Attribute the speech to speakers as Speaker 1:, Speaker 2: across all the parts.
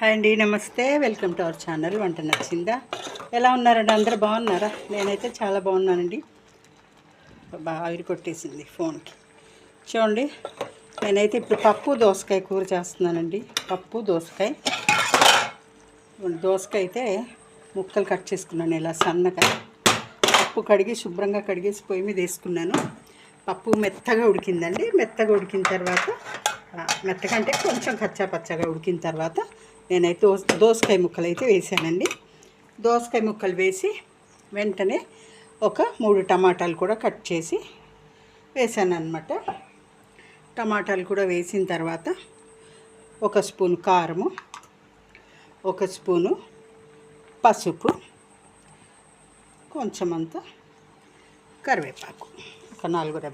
Speaker 1: Hi అండి నమస్తే. Welcome to our channel వంట నచ్చిందా? ఎలా ఉన్నారండి? అందరూ బాగున్నారా? నేనైతే చాలా బాగున్నానండి. బాగా ఆవిరి కొట్టేసింది ఫోన్కి. చూడండి నేనైతే ఇప్పుడు పప్పు దోసకాయ కూర చేస్తున్నానండి. పప్పు దోసకాయ. దోసకాయ అయితే ముక్కలు కట్ చేసుకున్నాను ఇలా సన్నగా. పప్పు కడిగి శుభ్రంగా కడిగేసి పొయ్యి మీద వేసుకున్నాను. పప్పు మెత్తగా ఉడికిందండి. మెత్తగా ఉడికిన తర్వాత మెత్తగా అంటే కొంచెం కచ్చా పచ్చగా ఉడికిన తర్వాత నేనైతే దోసకాయ ముక్కలు అయితే వేసానండి. దోసకాయ ముక్కలు వేసి వెంటనే ఒక మూడు టమాటాలు కూడా కట్ చేసి వేసాను అనమాట టమాటాలు కూడా వేసిన తర్వాత ఒక స్పూన్ కారము ఒక స్పూను పసుపు కొంచెం కరివేపాకు ఒక నాలుగు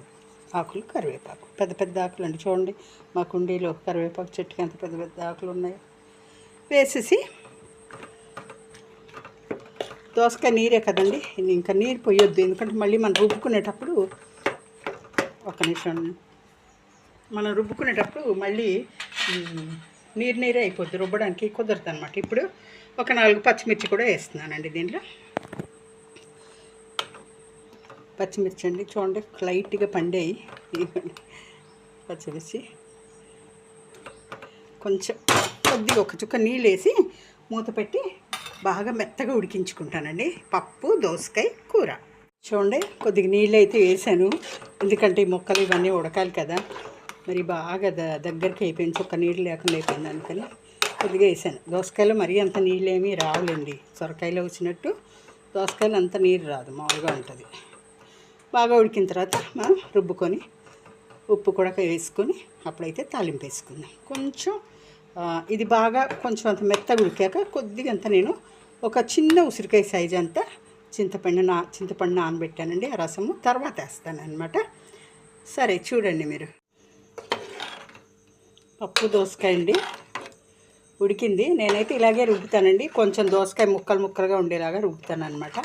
Speaker 1: ఆకులు కరివేపాకు. పెద్ద పెద్ద ఆకులు అండి చూడండి మా కుండీలో కరివేపాకు చెట్టుకి ఎంత పెద్ద పెద్ద ఆకులు ఉన్నాయి. వేసేసి దోసకాయ నీరే కదండి. ఇంకా నీరు పోయొద్దు. ఎందుకంటే మళ్ళీ మనం రుబ్బుకునేటప్పుడు ఒక నిమిషం మనం రుబ్బుకునేటప్పుడు మళ్ళీ నీరు నీరే అయిపోద్ది. రుబ్బడానికి కుదరదు అనమాట ఇప్పుడు ఒక నాలుగు పచ్చిమిర్చి కూడా వేస్తున్నానండి దీంట్లో. పచ్చిమిర్చి అండి. చూడండి లైట్గా పండేవి పచ్చిమిర్చి. కొంచెం కొద్దిగా ఒక చుక్క నీళ్ళు వేసి మూత పెట్టి బాగా మెత్తగా ఉడికించుకుంటానండి. పప్పు దోసకాయ కూర. చూడండి కొద్దిగా నీళ్ళు అయితే వేసాను. ఎందుకంటే ఈ మొక్కలు ఇవన్నీ ఉడకాలి కదా. మరి బాగా ద దగ్గరికి అయిపోయింది. చుక్క నీళ్ళు లేకుండా అయిపోయింది అందుకని కొద్దిగా వేసాను. దోసకాయలో మరీ అంత నీళ్ళు ఏమీ రావులేండి. సొరకాయలో వచ్చినట్టు దోసకాయలు అంత నీరు రాదు. మామూలుగా ఉంటుంది. బాగా ఉడికిన తర్వాత మనం రుబ్బుకొని ఉప్పు కూడా వేసుకొని అప్పుడైతే తాలింపు వేసుకుందాం. కొంచెం ఇది బాగా కొంచెం అంత మెత్తగా ఉడికాక కొద్దిగా అంత నేను ఒక చిన్న ఉసిరికాయ సైజ్ అంతా చింతపండు నా చింతపండు నానబెట్టానండి ఆ రసము తర్వాత వేస్తాను అనమాట సరే చూడండి మీరు. పప్పు దోసకాయ అండి. ఉడికింది. నేనైతే ఇలాగే రుబ్బుతానండి. కొంచెం దోసకాయ ముక్కలు ముక్కలుగా ఉండేలాగా రుబ్బుతాను అనమాట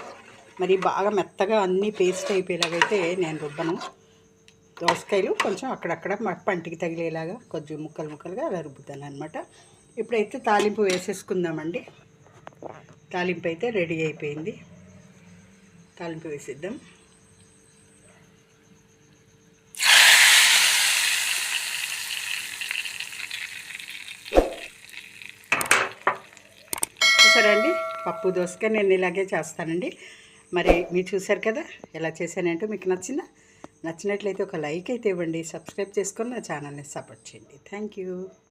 Speaker 1: మరి బాగా మెత్తగా అన్నీ పేస్ట్ అయిపోయేలాగైతే నేను రుబ్బను. దోసకాయలు కొంచెం అక్కడక్కడ పంటికి తగిలేలాగా కొంచెం ముక్కలు ముక్కలుగా అలా రుబ్బుతాను అనమాట ఇప్పుడైతే తాలింపు వేసేసుకుందామండి. తాలింపు అయితే రెడీ అయిపోయింది. తాలింపు వేసేద్దాం. చూసారండి పప్పు దోసకాయ నేను ఇలాగే చేస్తానండి. మరి మీరు చూసారు కదా ఎలా చేశానంటే మీకు నచ్చిందా? నచ్చినట్లయితే ఒక లైక్ అయితే ఇవ్వండి సబ్స్క్రైబ్ చేసుకొని నా ఛానల్ని సపోర్ట్ చేయండి. Thank you.